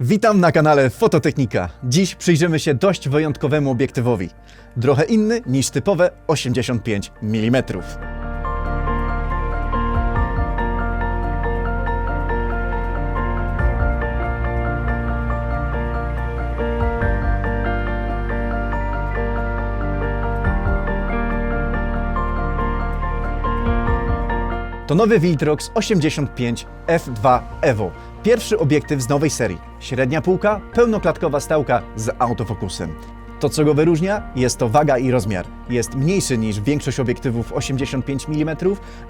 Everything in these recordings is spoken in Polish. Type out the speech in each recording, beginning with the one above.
Witam na kanale Fototechnika. Dziś przyjrzymy się dość wyjątkowemu obiektywowi. Trochę inny niż typowe 85 mm. To nowy Viltrox 85 F2 Evo. Pierwszy obiektyw z nowej serii. Średnia półka, pełnoklatkowa stałka z autofokusem. To, co go wyróżnia, jest to waga i rozmiar. Jest mniejszy niż większość obiektywów 85 mm,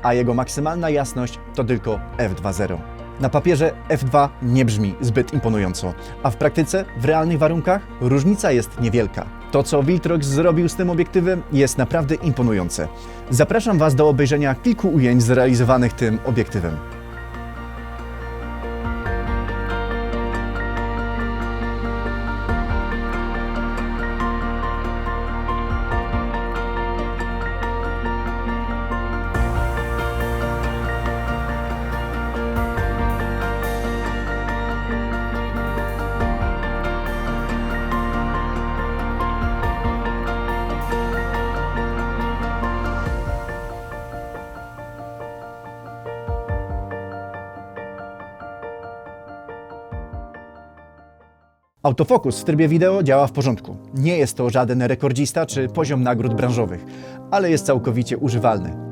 a jego maksymalna jasność to tylko f2.0. Na papierze f2 nie brzmi zbyt imponująco, a w praktyce, w realnych warunkach, różnica jest niewielka. To, co Viltrox zrobił z tym obiektywem, jest naprawdę imponujące. Zapraszam Was do obejrzenia kilku ujęć zrealizowanych tym obiektywem. Autofokus w trybie wideo działa w porządku. Nie jest to żaden rekordzista czy poziom nagród branżowych, ale jest całkowicie używalny.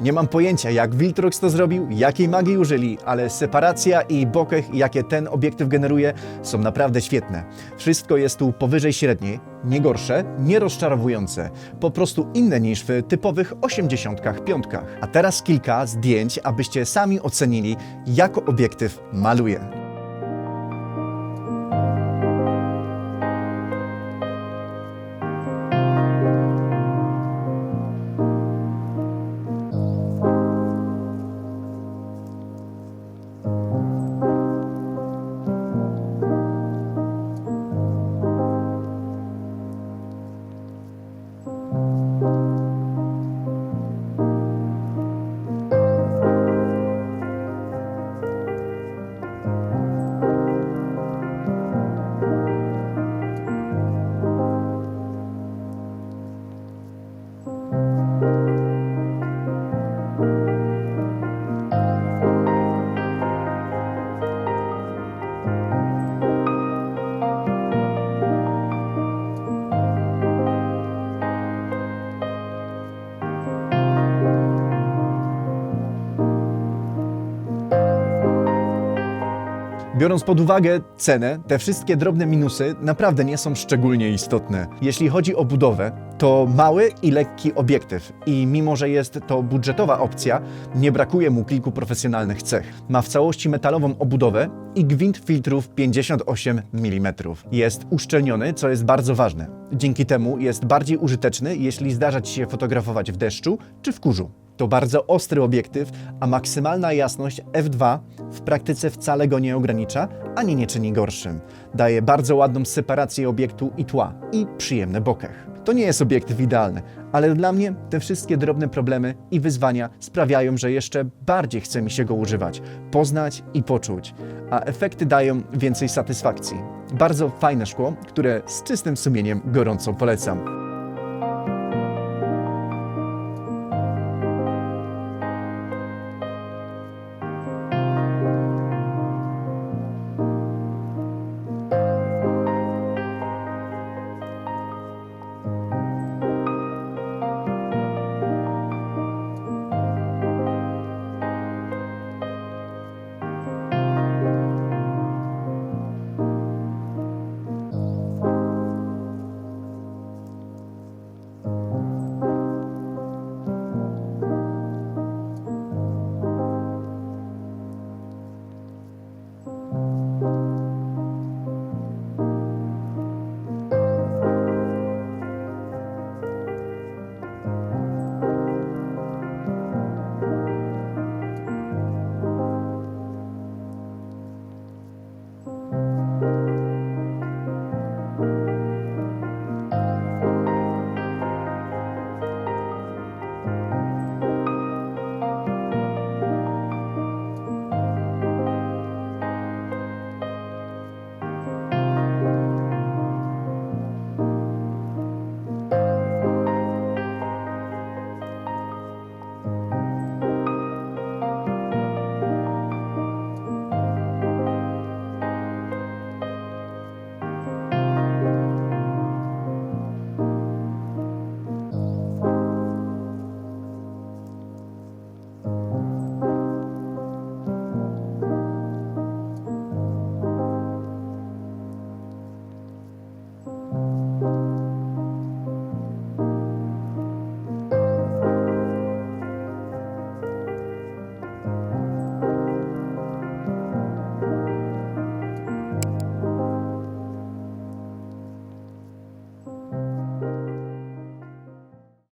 Nie mam pojęcia, jak Viltrox to zrobił, jakiej magii użyli, ale separacja i bokeh, jakie ten obiektyw generuje, są naprawdę świetne. Wszystko jest tu powyżej średniej, nie gorsze, nie rozczarowujące, po prostu inne niż w typowych 85. A teraz kilka zdjęć, abyście sami ocenili, jak obiektyw maluje. Biorąc pod uwagę cenę, te wszystkie drobne minusy naprawdę nie są szczególnie istotne. Jeśli chodzi o budowę, to mały i lekki obiektyw i mimo, że jest to budżetowa opcja, nie brakuje mu kilku profesjonalnych cech. Ma w całości metalową obudowę i gwint filtrów 58 mm. Jest uszczelniony, co jest bardzo ważne. Dzięki temu jest bardziej użyteczny, jeśli zdarza Ci się fotografować w deszczu czy w kurzu. To bardzo ostry obiektyw, a maksymalna jasność f2 w praktyce wcale go nie ogranicza, ani nie czyni gorszym. Daje bardzo ładną separację obiektu i tła i przyjemny bokeh. To nie jest obiektyw idealny, ale dla mnie te wszystkie drobne problemy i wyzwania sprawiają, że jeszcze bardziej chce mi się go używać, poznać i poczuć, a efekty dają więcej satysfakcji. Bardzo fajne szkło, które z czystym sumieniem gorąco polecam.